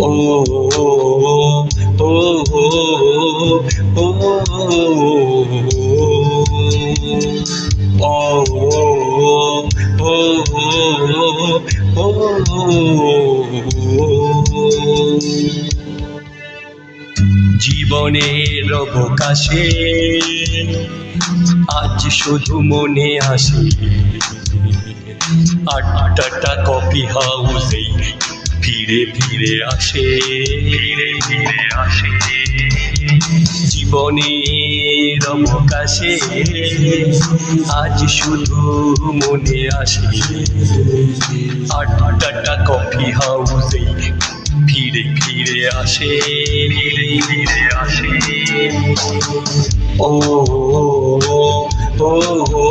ও ও ও জীবনের অবকাশে আজ শুধু মনে আসে। আটটা কফি হাউসে ফিরে ফিরে আসে ফিরে ফিরে আসে জীবনের অবকাশে আজ শুধু মনে আসে আটটা কফি হাউসে ফিরে ফিরে আসে ফিরে ফিরে আসে ও ও ও ও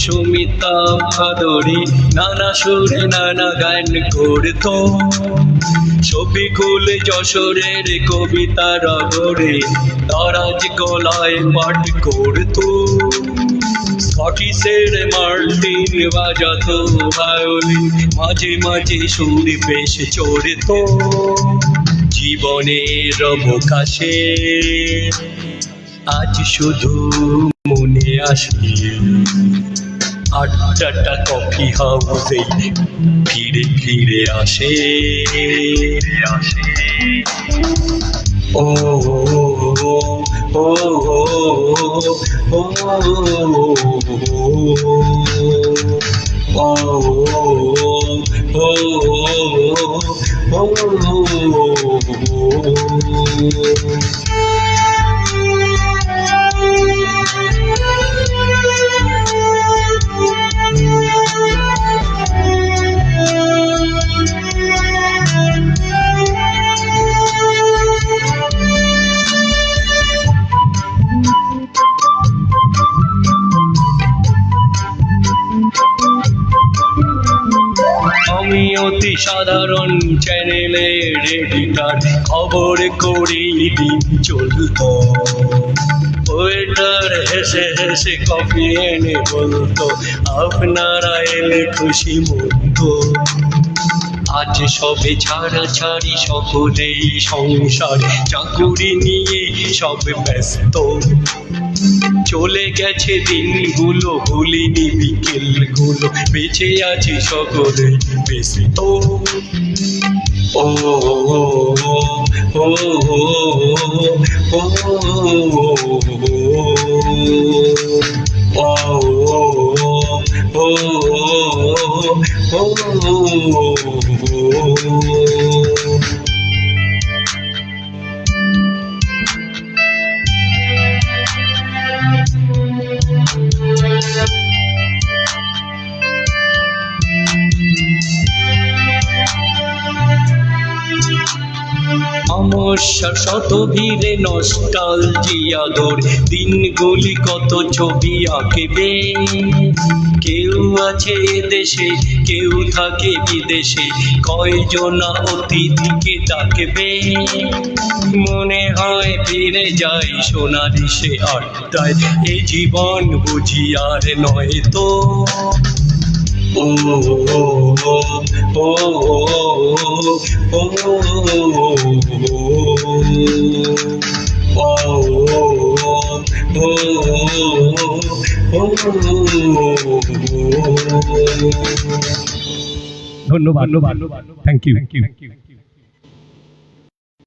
সুমিতা ভাদরি নানা সুরে নানা গান করত। ছবিকুল যশোরের কবিতা রগরে তারাজ গলায় পাঠ করত। স্কটিশের মার্টিন বাজাতো ভায়োলিন মাঝে মাঝে সুর বেশ চড়ত। জীবনের অবকাশে আজ শুধু মনে আসে। আটটা কফি হাউসে ফিরে ফিরে আসে আসে ও ও ও ও ও ও আমি অতি সাধারণ চ্যানেলের এডিটার খবর করি, দিন চলত। ওয়েটার হেসে হেসে কফি এনে বলতো, আপনারা এলে খুশি মতো আজ সবে ছাড়া ছাড়ি সকলেই সংসার চাকুরি নিয়ে সব ব্যস্ত। চলে গেছে দিনগুলো ভুলিনি বিকেলগুলো বেঁচে আছে সকলে ব্যস্ত ও ও ও ও সমস্যা শত ভিড়ে নষ্টাল জিয়াদর দিনগুলি কত ছবি আঁকবে কেউ আছে দেশে কেউ থাকে বিদেশে কয়জনা অতিথিকে ডাকবে মনে হয় ফিরে যাই সোনালি সে আড্ডায় এ জীবন বুঝি আর নয় তো ও ও ও ও ধন্যবাদ ধন্যবাদ। Thank you thank you